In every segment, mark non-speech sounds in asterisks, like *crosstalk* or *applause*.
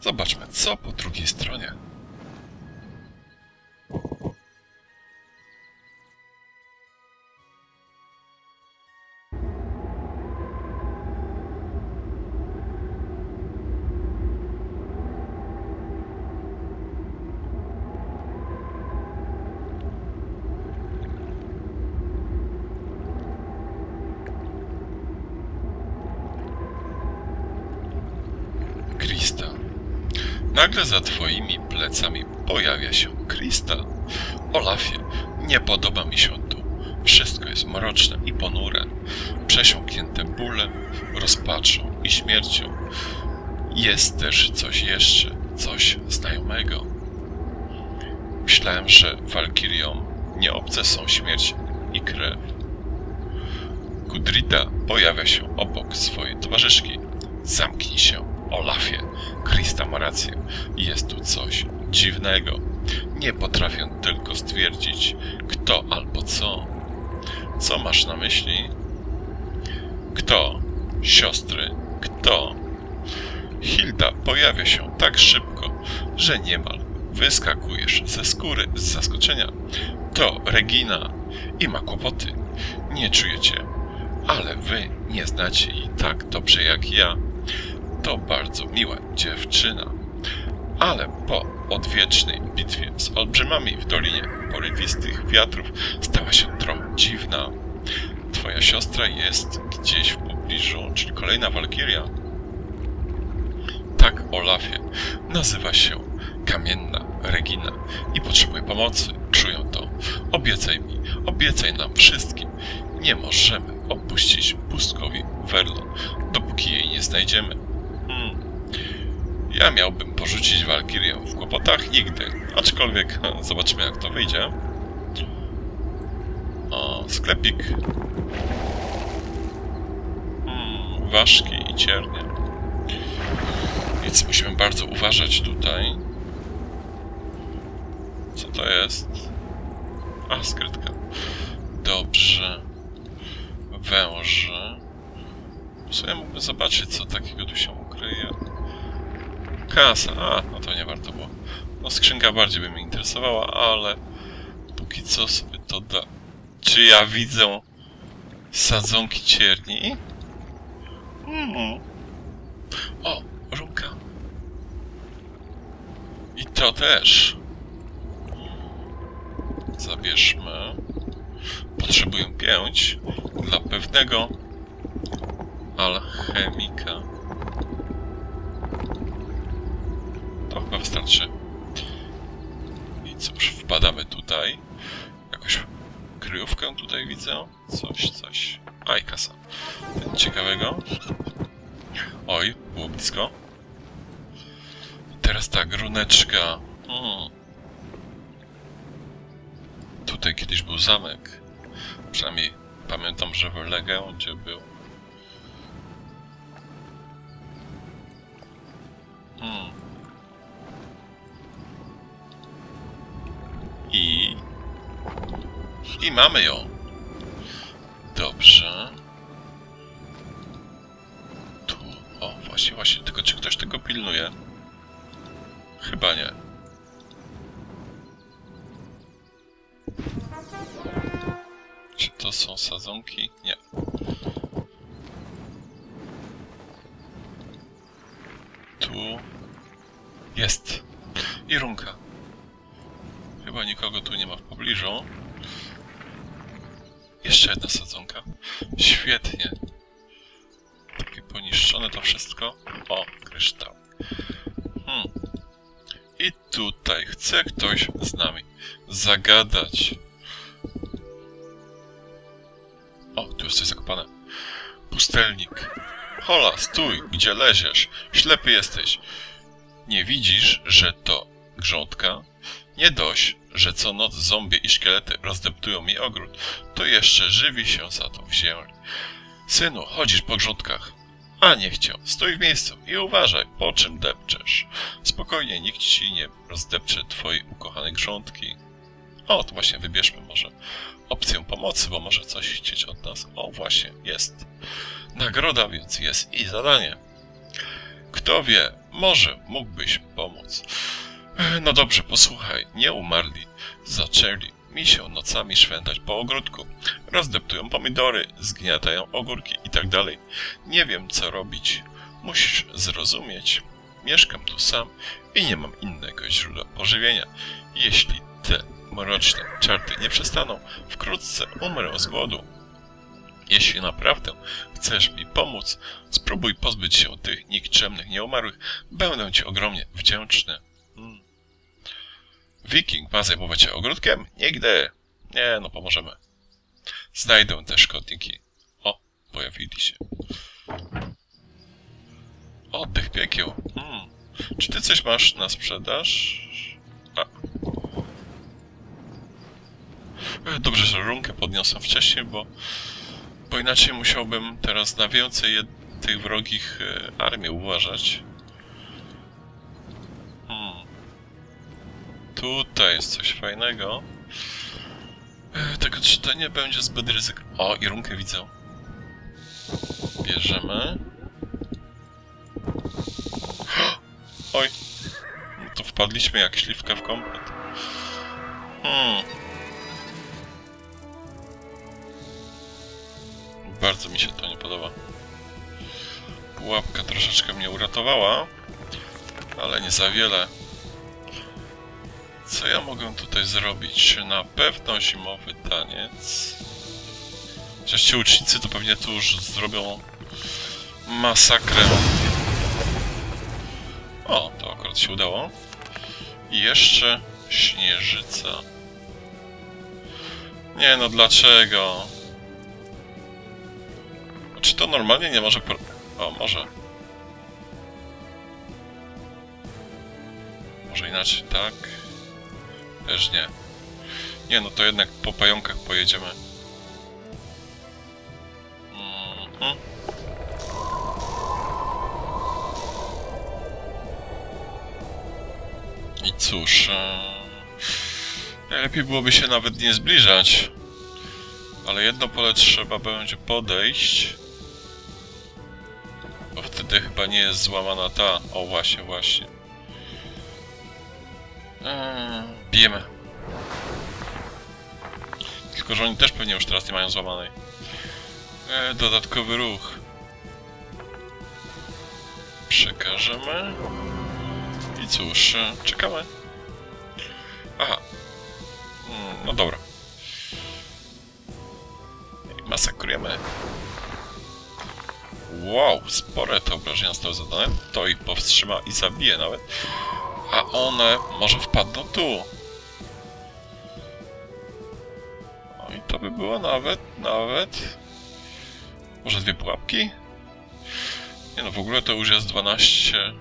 Zobaczmy, co po drugiej stronie. Nagle za twoimi plecami pojawia się Krista. Olafie, nie podoba mi się tu. Wszystko jest mroczne i ponure, przesiąknięte bólem, rozpaczą i śmiercią. Jest też coś jeszcze, coś znajomego. Myślałem, że Walkiriom nie obce są śmierć i krew. Gudrida pojawia się obok swojej towarzyszki. Zamknij się, Olafie. Krista ma rację. Jest tu coś dziwnego. Nie potrafię tylko stwierdzić, kto albo co. Co masz na myśli? Kto? Siostry? Kto? Hilda pojawia się tak szybko, że niemal wyskakujesz ze skóry z zaskoczenia. To Regina i ma kłopoty. Nie czujecie, ale wy nie znacie jej tak dobrze jak ja. To bardzo miła dziewczyna. Ale po odwiecznej bitwie z olbrzymami w Dolinie Porywistych Wiatrów stała się trochę dziwna. Twoja siostra jest gdzieś w pobliżu, czyli kolejna Walkiria. Tak, Olafie, nazywa się Kamienna Regina i potrzebuje pomocy. Czuję to. Obiecaj mi, obiecaj nam wszystkim. Nie możemy opuścić pustkowi Verlon, dopóki jej nie znajdziemy. Ja miałbym porzucić Walkirię w kłopotach nigdy, aczkolwiek zobaczymy jak to wyjdzie. O, sklepik. Hmm, ważki i ciernie. Więc musimy bardzo uważać tutaj. Co to jest? A, skrytka. Dobrze. Węże. W sumie mógłbym zobaczyć, co takiego tu się ukryje. Kasa. A, no to nie warto było. No, skrzynka bardziej by mnie interesowała, ale póki co sobie to da. Czy ja widzę sadzonki cierni? Hmm. O, rumka. I to też. Zabierzmy. Potrzebuję pięć dla pewnego alchemika. Kryjówkę tutaj widzę. Coś, coś. Aj, kasa. Ciekawego. Oj, było blisko. Teraz tak, runeczka. Hmm. Tutaj kiedyś był zamek. Przynajmniej pamiętam, że w Legendzie był. Hmm. I mamy ją. Dobrze. Tu. O, właśnie, właśnie. Tylko czy ktoś tego pilnuje? Chyba nie. Czy to są sadzonki? Nie. Tu jest. I runka. Chyba nikogo tu nie ma w pobliżu. Jeszcze jedna sadzonka. Świetnie. Takie poniszczone to wszystko. O, kryształ. Hmm. I tutaj chce ktoś z nami zagadać. O, tu jest coś zakopane. Pustelnik. Hola, stój, gdzie leziesz? Ślepy jesteś. Nie widzisz, że to grządka? Nie dość, że co noc zombie i szkielety rozdeptują mi ogród, to jeszcze żywi się za to w ziemi. Synu, chodzisz po grządkach. A niech cię, stój w miejscu i uważaj, po czym depczesz. Spokojnie, nikt ci nie rozdepcze twojej ukochanej grządki. O, to właśnie wybierzmy może opcję pomocy, bo może coś chcieć od nas. O, właśnie, jest. Nagroda więc jest i zadanie. Kto wie, Może mógłbyś pomóc. No dobrze, posłuchaj. Nie umarli. Zaczęli mi się nocami szwendać po ogródku. Rozdeptują pomidory, zgniatają ogórki i tak dalej. Nie wiem, co robić. Musisz zrozumieć. Mieszkam tu sam i nie mam innego źródła pożywienia. Jeśli te mroczne czarty nie przestaną, wkrótce umrę z głodu. Jeśli naprawdę chcesz mi pomóc, spróbuj pozbyć się tych nikczemnych nieumarłych. Będę ci ogromnie wdzięczny. Wiking ma zajmować się ogródkiem? Nigdy. Nie, no pomożemy. Znajdę te szkodniki. O, pojawili się. Oddech piekieł. Hmm. Czy ty coś masz na sprzedaż? A. E, Dobrze, że runkę podniosłem wcześniej, bo, bo inaczej musiałbym teraz na więcej tych wrogich e, armii uważać. Tutaj jest coś fajnego. E, Tylko czy to nie będzie zbyt ryzyko... O, i runkę widzę. Bierzemy. *gasps* Oj. To wpadliśmy jak śliwka w komplet. Hmm. Bardzo mi się to nie podoba. Pułapka troszeczkę mnie uratowała, ale nie za wiele. Co ja mogę tutaj zrobić? Na pewno zimowy taniec. Chociaż ci ucznicy to pewnie tu już zrobią masakrę. O, to akurat się udało. I jeszcze śnieżyca. Nie no, dlaczego? Czy to normalnie nie może... O, może. Może inaczej, tak? Też nie. Nie, no to jednak po pająkach pojedziemy. Mhm. I cóż... E... Najlepiej byłoby się nawet nie zbliżać. Ale jedno pole trzeba będzie podejść. Bo wtedy chyba nie jest złamana ta. O, właśnie, właśnie. Eee, bijemy. Tylko, że oni też pewnie już teraz nie mają złamanej. Eee, dodatkowy ruch. Przekażemy. I cóż, e, czekamy. Aha. Mm, no dobra. Masakrujemy. Wow, spore te obrażenia zostały zadane. To ich powstrzyma i zabije nawet. A one może wpadną tu. By było nawet, nawet... Może dwie pułapki? Nie no, w ogóle to już jest 12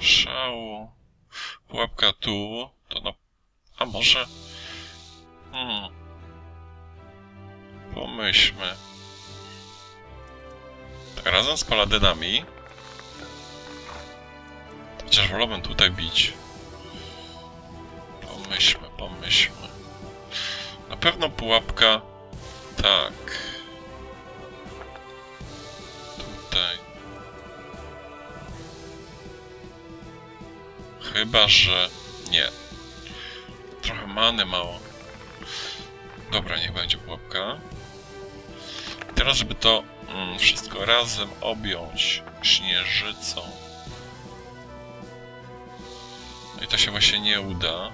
szału. Pułapka tu, to na... A może... Hmm. Pomyślmy. Tak, razem z paladynami. Chociaż wolałbym tutaj bić. Pomyślmy, pomyślmy. Pewno pułapka... Tak. Tutaj. Chyba, że nie. Trochę many mało. Dobra, niech będzie pułapka. Teraz, żeby to mm, wszystko razem objąć śnieżycą. No i to się właśnie nie uda.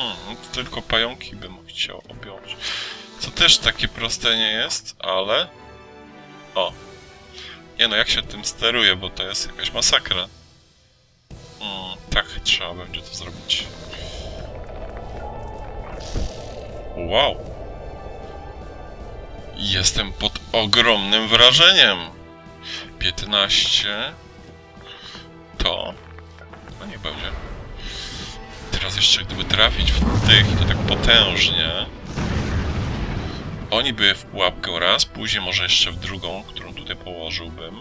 Hmm, to tylko pająki bym chciał objąć. Co też takie proste nie jest, ale... O. Nie no, jak się tym steruje, bo to jest jakaś masakra. Hmm, tak trzeba będzie to zrobić. Wow. Jestem pod ogromnym wrażeniem. 15. To. No niech będzie. Teraz jeszcze gdyby trafić w tych, to tak potężnie. Oni by w pułapkę raz, później może jeszcze w drugą, którą tutaj położyłbym.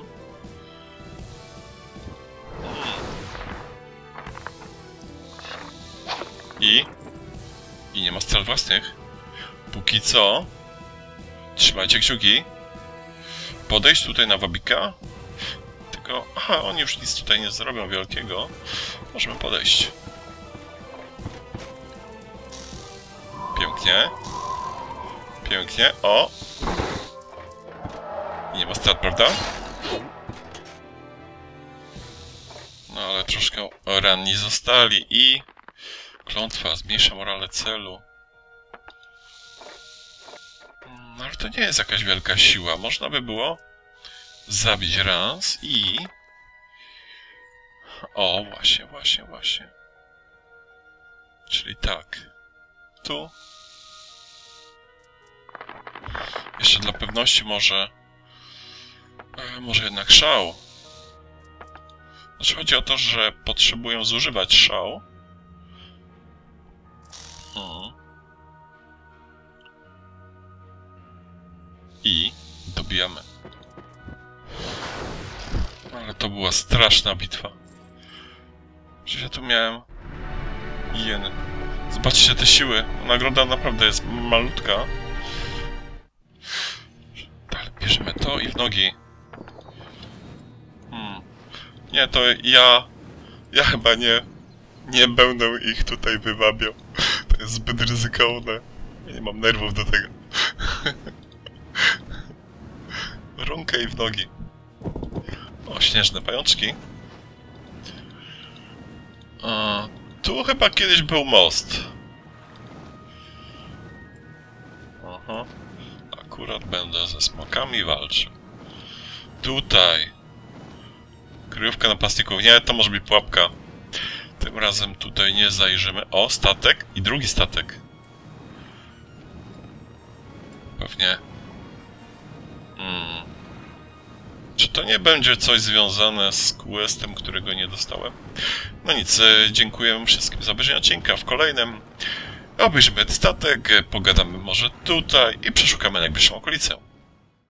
Hmm. I? I nie ma strat własnych. Póki co Trzymajcie kciuki. Podejść tutaj na Wabika. Tylko, aha, oni już nic tutaj nie zrobią wielkiego. Możemy podejść. Pięknie. Pięknie. O! Nie ma strat, prawda? No ale troszkę ranni zostali i... Klątwa zmniejsza morale celu. No ale to nie jest jakaś wielka siła. Można by było zabić raz i... O, właśnie, właśnie, właśnie. Czyli tak. Tu. Jeszcze dla pewności może... E, może jednak szał. Znaczy chodzi o to, że potrzebują zużywać szał. Hmm. I dobijamy. Ale to była straszna bitwa. Przecież ja tu miałem... Jeny. Zobaczcie te siły. Nagroda naprawdę jest malutka. Bierzemy to i w nogi. Hmm. Nie, to ja... Ja chyba nie... Nie będę ich tutaj wywabiał. *laughs* To jest zbyt ryzykowne. Ja nie mam nerwów do tego. *laughs* Rąkę i w nogi. O, śnieżne pajączki. A, tu chyba kiedyś był most. Akurat będę ze smokami walczył. Tutaj. Kryjówka na plastiku. Nie, to może być pułapka. Tym razem tutaj nie zajrzymy. O, statek i drugi statek. Pewnie. Hmm. Czy to nie będzie coś związane z questem, którego nie dostałem? No nic, e, dziękuję wszystkim za obejrzenie odcinka. W kolejnym obejrzymy statek, pogadamy może tutaj i przeszukamy najbliższą okolicę.